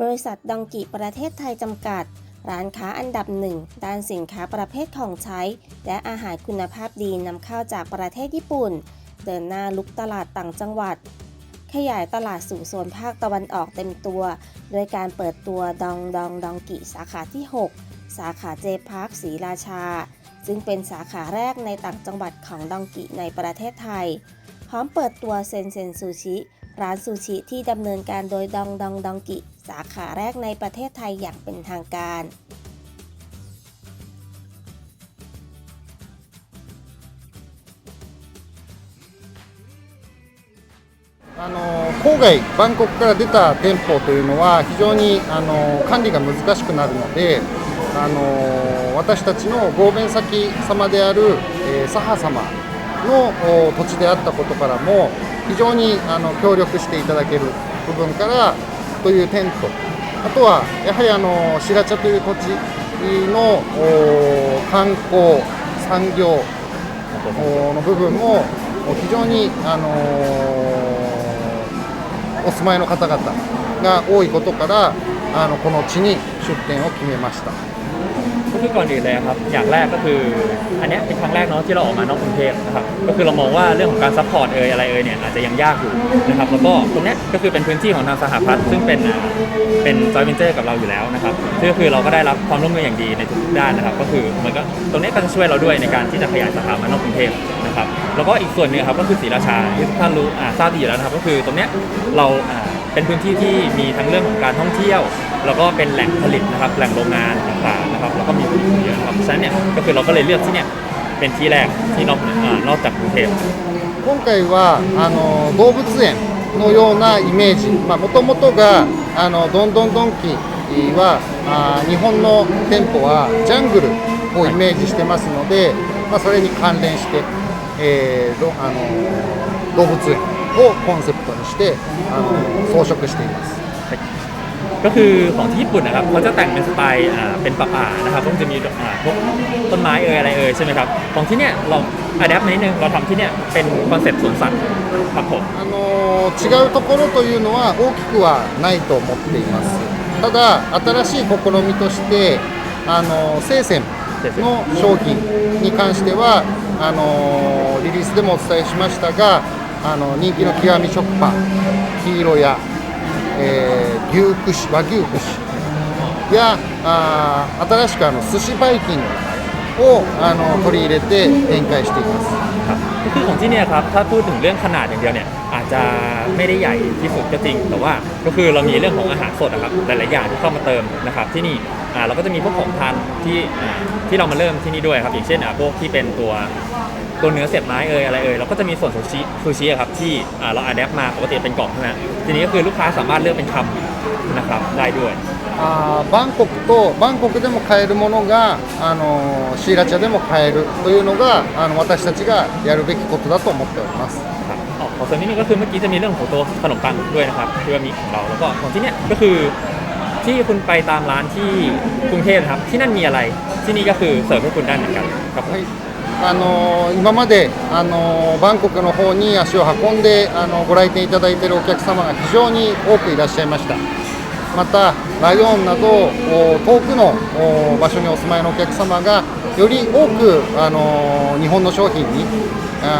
บริษัทดองกิประเทศไทยจำกัด ร้านค้าอันดับหนึ่งด้านสินค้าประเภทของใช้ และอาหารคุณภาพดีนำเข้าจากประเทศญี่ปุ่น เดินหน้าลุกตลาดต่างจังหวัด ขยายตลาดสู่โซนภาคตะวันออกเต็มตัวโดยการเปิดตัวดองดองดองกิสาขาที่ 6 สาขาเจพาร์คศรีราชา ซึ่งเป็นสาขาแรกในต่างจังหวัดของดองกิในประเทศไทย พร้อมเปิดตัวเซนเซนซูชิ ร้านซูชิที่ดำเนินการโดยดองดองดองกิ สาขาแรกในประเทศไทยอย่างเป็นทางการ あの郊外、バンコクから出た店舗というのは非常にあの管理が難しくなるのであの私たちの合弁先様である、えー、サハ様のお土地であったことからも 非常にあの協力していただける部分からという点とあとはやはりあの白茶という土地の観光産業の部分も非常に、あのお住まいの方々が多いことからあのこの地に出店を決めました。 ก็คือก่อนอื่นเลยครับ อย่างแรกก็คือ อันเนี้ยเป็นครั้งแรกเนาะที่เราออกมานอกกรุงเทพนะครับ ก็คือเรามองว่าเรื่องของการซัพพอร์ตเอยอะไรเอยเนี่ยอาจจะยังยากอยู่นะครับ แล้วก็ตรงเนี้ยก็คือเป็นพื้นที่ของทางสหพัฒน์ซึ่งเป็นอ่าเป็นจอยเวนเจอร์กับเราอยู่แล้วนะครับซึ่งก็คือเราก็ได้รับความร่วมมืออย่างดีในทุกๆด้านนะครับ ก็คือมันก็ตรงเนี้ยก็จะช่วยเราด้วยในการที่จะขยายสาขามานอกกรุงเทพนะครับ แล้วก็อีกส่วนหนึ่งครับก็คือศรีราชาที่ทุกท่านรู้อ่าทราบดีอยู่แล้วนะครับ ก็คือตรงเนี้ยเราอ่าเป็นพื้นที่ที่มีทั้งเรื่องของการท่องเที่ยว แล้วก็เป็นแหล่งผลิตนะครับ แหล่งโรงงานต่างๆนะครับ แล้วก็มีผู้คนเยอะนะครับฉะนั้นเนี่ยก็คือเราก็เลยเลือกที่เนี่ยเป็นที่แรกที่นอกอ่านอกจากกรุงเทพ 今回はあの動物園のようなイメージもともとがあのどんどんドンキはあ日本の店舗はジャングルをイメージしてますので、まあ、それに関連して、えーどあの動物園をコンセプトにしてあの装飾しています。 ก็คือของที่ญี่ปุ่นนะครับเขาจะแต่งเป็นสไตล์อ่าเป็นป่าๆนะครับก็จะมีอ่าพวกต้นไม้เอ่ยอะไรเอ่ยใช่ไหมครับของที่เนี่ยเราอัดแอปมานิดนึงเราทำที่เนี่ยเป็นคอนเซ็ปต์สวนสัตว์ครับผม あの違うところというのは大きくはないと思っていますただ新しい試みとしてあの生鮮の商品に関してはあのリリースでもお伝えしましたがあの人気の極み食パン黄色や、 えー牛串和牛串やあー新しくあの寿司バイキングをあの取り入れて展開しています ครับก็คือของที่เนี่ยครับถ้าพูดถึงเรื่องขนาดอย่างเดียวเนี่ยอา จะไม่ได้ใหญ่ที่สุดก็จริง แต่ว่าก็คือเรามีเรื่องของอาหารสดนะครับหลายๆอย่างที่เข้ามาเติมนะครับที่นี่เราก็จะมีพวกของทานที่ที่เรามาเริ่มที่นี่ด้วยครับอย่างเช่นพวกที่เป็นตัวตัวเนื้อเศษไม้เอ่ยอะไรเอ่ยเราก็จะมีส่วนซูชิซูชิครับที่เราอัดแอปมาปกติเป็นกล่องใช่ไหมทีนี้ก็คือลูกค้าสามารถเลือกเป็นคำนะครับได้ด้วยあงンコクとバンコクでも買えるものがあのシーラチャでも買えるというのがあの私たちがやるべきことだと思っております。 ส่วนที่นี่ก็คือเมื่อกี้จะมีเรื่องของตัวขนมปังด้วยนะครับที่ว่ามีของเราแล้วก็ของที่เนี้ยก็คือที่คุณไปตามร้านที่กรุงเทพนะครับ ที่นั่นมีอะไรที่นี่ก็คือเสิร์ฟให้คุณได้เหมือนกันครับผมあの今まであのバンコクの方に足を運んであのご来店いただいているお客様が非常に多くいらっしゃいましたまたライオンなど遠くの場所にお住まいのお客様がより多くあの日本の商品に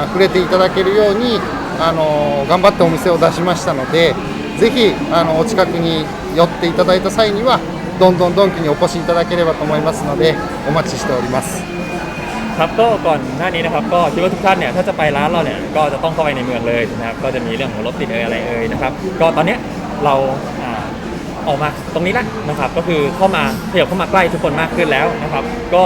触れていただけるようにあのー頑張ってお店を出しましたのでぜひあのお近くに寄っていただいた際にはどんどんドンキにお越しいただければと思いますのでお待ちしております ครับก็ก่อนหน้านี้นะครับก็คิดว่าทุกท่านเนี่ยถ้าจะไปร้านเราเนี่ยก็จะต้องเข้าไปในเมืองเลยนะครับก็จะมีเรื่องของรถติดเอ่ยอะไรเอ่ยนะครับก็ตอนเนี้ยเรา ออกมาตรงนี้ละนะครับ ก็คือเข้ามาขยับเข้ามาใกล้ทุกคนมากขึ้นแล้วนะครับ ก็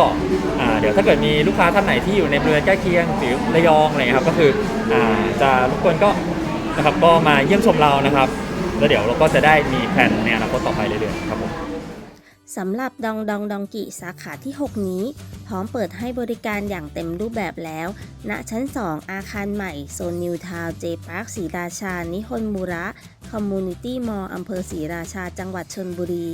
เดี๋ยวถ้าเกิดมีลูกค้าท่านไหนที่อยู่ในบริเวณใกล้เคียงหรือระยองอะไรครับก็คืออจะรบกวนก็นะครับก็มาเยี่ยมชมเรานะครับ แล้วเดี๋ยวเราก็จะได้มีแผนในอนาคตต่อไปเรื่อยๆครับผมสำหรับดองดองดองกิสาขาที่ 6 นี้ พร้อมเปิดให้บริการอย่างเต็มรูปแบบแล้ว ณชั้น 2 อาคารใหม่ โซนนิวทาวน์เจพาร์คศรีราชา นิฮนมูระ คอมมูนิตี้มอลล์อำเภอศรีราชาจังหวัดชนบุรี